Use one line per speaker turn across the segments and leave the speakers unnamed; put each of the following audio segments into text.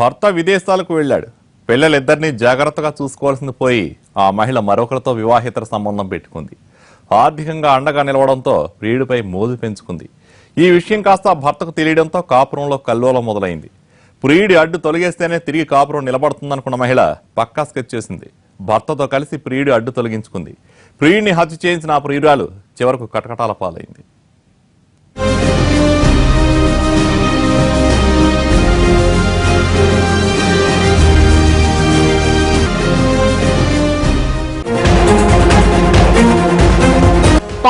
భర్త విదేశాలకు వెళ్ళాడు. పిల్లలిద్దరినీ జాగ్రత్తగా చూసుకోవాల్సింది పోయి ఆ మహిళ మరొకరితో వివాహేతర సంబంధం పెట్టుకుంది. ఆర్థికంగా అండగా నిలవడంతో ప్రియుడిపై మోజు పెంచుకుంది. ఈ విషయం కాస్త భర్తకు తెలియడంతో కాపురంలో కల్లోలం మొదలైంది. ప్రియుడి అడ్డు తొలగేస్తేనే తిరిగి కాపురం నిలబడుతుందనుకున్న మహిళ పక్కా స్కెచ్ చేసింది. భర్తతో కలిసి ప్రియుడి అడ్డు తొలగించుకుంది. ప్రియుడిని హత్య చేయించిన ఆ ప్రియురాలు చివరకు కటకటాల పాలైంది.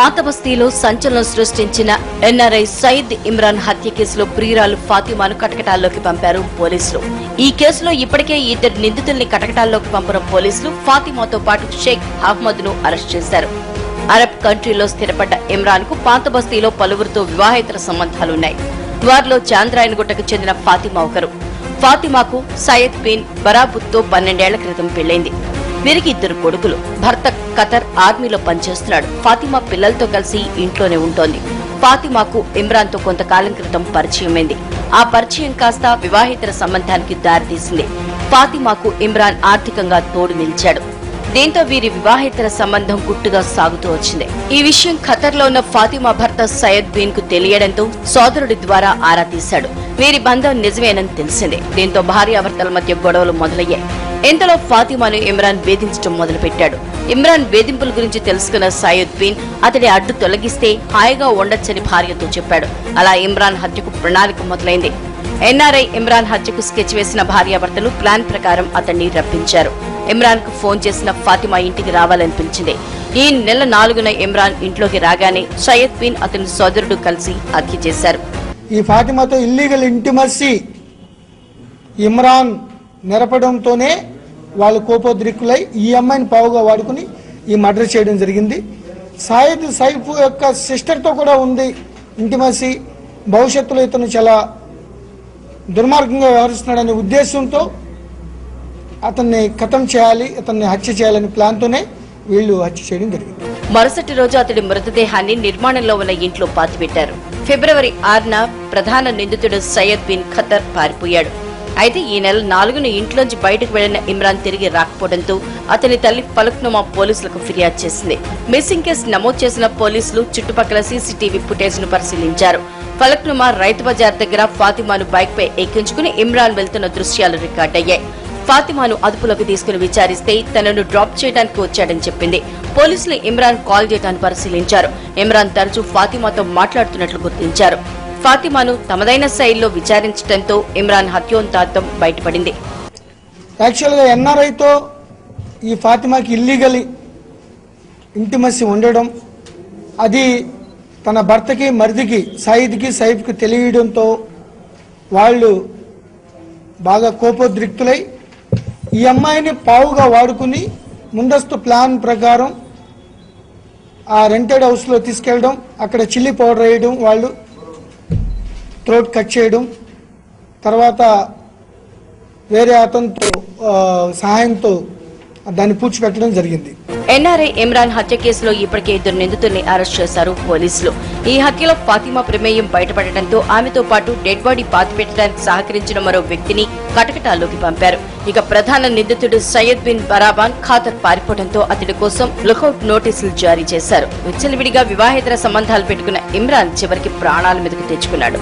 పాత బస్తీలో సంచలనం సృష్టించిన ఎన్ఆర్ఐ సయీద్ ఇమ్రాన్ హత్య కేసులో ప్రియురాలు ఫాతిమాను కటకటాల్లోకి పంపారు పోలీసులు. ఈ కేసులో ఇప్పటికే ఇద్దరు నిందితుల్ని కటకటాల్లోకి పంపిన పోలీసులు ఫాతిమాతో పాటు షేక్ అహ్మద్ను అరెస్ట్ చేశారు. అరబ్ కంట్రీలో స్థిరపడ్డ ఇమ్రాన్కు పాత బస్తీలో పలువురితో వివాహేతర సంబంధాలున్నాయి. వారిలో చాంద్రాయణగుట్టకు చెందిన ఫాతిమా ఒకరు. ఫాతిమాకు సయద్ బిన్ బరాబుత్తో పన్నెండేళ్ళ క్రితం పెళ్ళైంది వీరికి ఇద్దరు కొడుకులు. భర్త ఖతర్ ఆర్మీలో పనిచేస్తున్నాడు. ఫాతిమా పిల్లలతో కలిసి ఇంట్లోనే ఉంటోంది. ఫాతిమాకు ఇమ్రాన్తో కొంతకాలం క్రితం పరిచయమైంది. ఆ పరిచయం కాస్త వివాహేతర సంబంధానికి దారితీసింది. ఫాతిమాకు ఇమ్రాన్ ఆర్థికంగా తోడు నిలిచాడు. దీంతో వీరి వివాహేతర సంబంధం గుట్టుగా సాగుతూ వచ్చింది. ఈ విషయం ఖతర్లో ఉన్న ఫాతిమా భర్త సయ్యద్ బీన్కు తెలియడంతో సోదరుడి ద్వారా ఆరా తీశాడు. వీరి బంధం నిజమేనని తెలిసింది. దీంతో భార్యాభర్తల మధ్య గొడవలు మొదలయ్యాయి. ఇంతలో ఫాతిమాను ఇమ్రాన్ వేధించడం మొదలుపెట్టాడు. ఇమ్రాన్ వేధింపుల గురించి తెలుసుకున్న సయ్యద్ అతడి అడ్డు తొలగిస్తే హాయిగా ఉండొచ్చని భార్యతో చెప్పాడు. అలా ఇమ్రాన్ హత్యకు ప్రణాళిక మొదలైంది. ఎన్ఆర్ఐ ఇమ్రాన్ హత్యకు స్కెచ్ వేసిన భార్యాభర్తలు ప్లాన్ ప్రకారం అతన్ని రప్పించారు. ఇమ్రాన్కు ఫోన్ చేసిన ఫాతిమా ఇంటికి రావాలనిపించింది ఈ నెల నాలుగున ఇమ్రాన్ ఇంట్లోకి రాగానే సయ్యద్ బిన్ అతని సోదరుడు కలిసి హత్య చేశారు.
ఈ ఫాతిమాతో ఇల్లీగల్ ఇంటిమర్సీ ఇమ్రాన్ నెరపడంతోనే వాళ్ళు కోపోద్రిక్కులై ఈ అమ్మాయిని పావుగా వాడుకుని ఈ మర్డర్ చేయడం జరిగింది. సాయిద్ సైఫ్ యొక్క సిస్టర్తో కూడా ఉంది ఇంటిమసి భవిష్యత్తులో ఇతను చాలా దుర్మార్గంగా వ్యవహరిస్తున్నాడనే ఉద్దేశంతో అతన్ని ఖతం చేయాలి అతన్ని హత్య చేయాలనే ప్లాన్తోనే వీళ్ళు హత్య చేయడం జరిగింది.
మరుసటి రోజు అతడి మృతదేహాన్ని నిర్మాణంలో ఉన్న ఇంట్లో పాతిపెట్టారు. ఫిబ్రవరి ఆరున ప్రధాన నిందితుడు సయ్యద్ బిన్ ఖతర్ పారిపోయాడు. అయితే ఈ నెల నాలుగున ఇంట్లోంచి బయటకు వెళ్ళిన ఇమ్రాన్ తిరిగి రాకపోవడంతో అతని తల్లి పలుక్నుమా పోలీసులకు ఫిర్యాదు చేసింది. మిస్సింగ్ కేసు నమోదు చేసిన పోలీసులు చుట్టుపక్కల సీసీటీవీ ఫుటేజ్ను పరిశీలించారు. ఫలక్నుమా రైతు బజార్ దగ్గర ఫాతిమాను బైక్ పై ఎక్కించుకుని ఇమ్రాన్ వెళ్తున్న దృశ్యాలు రికార్డయ్యాయి ఫాతిమాను అదుపులోకి తీసుకుని విచారిస్తే తనను డ్రాప్ చేయడానికి వచ్చాడని చెప్పింది. పోలీసులు ఇమ్రాన్ కాల్ డేటాను పరిశీలించారు. ఇమ్రాన్ తరచూ ఫాతిమాతో మాట్లాడుతున్నట్లు గుర్తించారు. ఫాతిమాను తమదైన శైలిలో విచారించడంతో ఇమ్రాన్ హత్యోంతార్థం బయటపడింది.
యాక్చువల్గా ఎన్ఆర్ఐతో ఈ ఫాతిమాకి ఇల్లీగల్ ఇంటిమసి ఉండడం అది తన భర్తకి మరిదికి సయీద్కి సైఫ్కి తెలియడంతో వాళ్ళు బాగా కోపోద్రిక్తులై ఈ అమ్మాయిని పావుగా వాడుకుని ముందస్తు ప్లాన్ ప్రకారం ఆ రెంటెడ్ హౌస్లో తీసుకెళ్ళడం అక్కడ చిల్లీ పౌడర్ వేయడం వాళ్ళు థ్రోట్ కట్ చేయడం తర్వాత వేరే అతనితో సహాయంతో దాన్ని పూడ్చిపెట్టడం జరిగింది.
ఎన్ఆర్ఐ ఇమ్రాన్ హత్య కేసులో ఇప్పటికే ఇద్దరు నిందితుల్ని అరెస్ట్ చేశారు పోలీసులు. ఈ హత్యలో ఫాతిమా ప్రమేయం బయటపడటంతో ఆమెతో పాటు డెడ్ బాడీ పాతిపెట్టడానికి సహకరించిన మరో వ్యక్తిని కటకటాల్లోకి పంపారు. ఇక ప్రధాన నిందితుడు సయ్యద్ బిన్ బరాబాన్ ఖాతర్ పారిపోవడంతో అతడి కోసం లుకౌట్ నోటీసులు జారీ చేశారు. విచ్చలవిడిగా వివాహేతర సంబంధాలు పెట్టుకున్న ఇమ్రాన్ చివరికి ప్రాణాల మీదకు తెచ్చుకున్నాడు.